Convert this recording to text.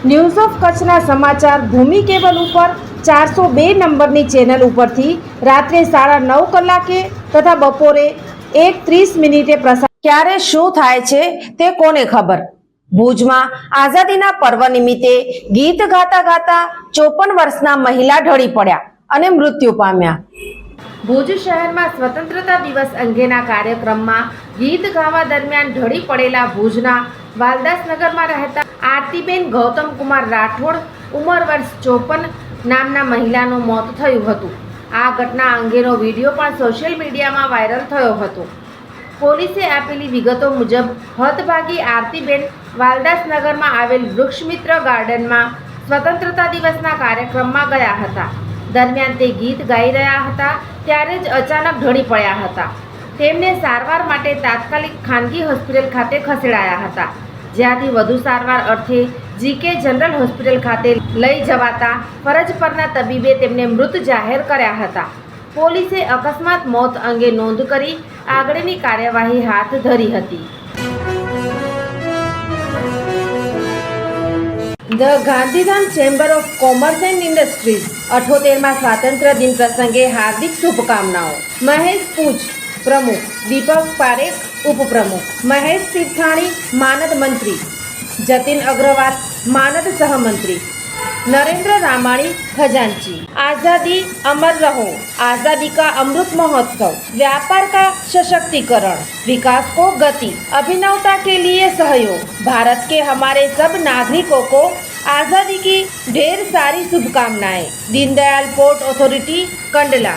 news of કચ્છના સમાચાર ભૂમિ cable ઉપર ચારસો બે નંબરની ચેનલ ઉપરથી રાત્રે સાડા નવ કલાકે તથા બપોરે એક ત્રીસ મિનિટે પ્રસાર ક્યારે શું થાય છે તે કોને ખબર? ભુજમાં આઝાદીના પર્વ નિમિત્તે ગીત ગાતા ગાતા ચોપન વર્ષના મહિલા ઢળી પડ્યા અને મૃત્યુ પામ્યા. ભુજ શહેરમાં સ્વતંત્રતા દિવસ અંગેના કાર્યક્રમમાં ગીત ગાવા દરમિયાન ઢળી પડેલા ભુજના વાલદાસનગરમાં રહેતા આરતીબેન ગૌતમ કુમાર રાઠોડ ઉંમર વર્ષ ચોપન નામના મહિલાનું મોત થયું હતું. આ ઘટના અંગેનો વીડિયો પણ સોશિયલ મીડિયામાં વાયરલ થયો હતો. પોલીસે આપેલી વિગતો મુજબ હતભાગી આરતીબેન વાલદાસનગરમાં આવેલ વૃક્ષમિત્ર ગાર્ડનમાં સ્વતંત્રતા દિવસના કાર્યક્રમમાં ગયા હતા. દરમિયાન તે ગીત ગાઈ રહ્યા હતા, ત્યારે જ અચાનક ઢળી પડ્યા હતા. તેમને સારવાર માટે તાત્કાલિક ખાનગી હોસ્પિટલ ખાતે ખસેડાયા હતા. જ્યાંથી વધુ સારવાર અર્થે જીકે જનરલ હોસ્પિટલ ખાતે લઈ જવાતા ફરજ પરના તબીબે તેમને મૃત જાહેર કર્યા હતા. પોલીસે અકસ્માત મોત અંગે નોંધ કરી આગળની કાર્યવાહી હાથ ધરી હતી. The Gandhidham chamber of commerce and industries અઠોતેરમાં સ્વાતંત્ર્ય દિન પ્રસંગે હાર્દિક શુભકામનાઓ. મહેશ પૂંચ प्रमुख दीपक पारेख उपप्रमुख महेश सिद्धाणी मानद मंत्री जतीन अग्रवाल मानद सहमंत्री नरेंद्र रामाणी खजांची. आजादी अमर रहो आजादी का अमृत महोत्सव व्यापार का सशक्तिकरण विकास को गति अभिनवता के लिए सहयोग भारत के हमारे सब नागरिकों को आजादी की ढेर सारी शुभकामनाएं दीनदयाल पोर्ट अथॉरिटी कंडला।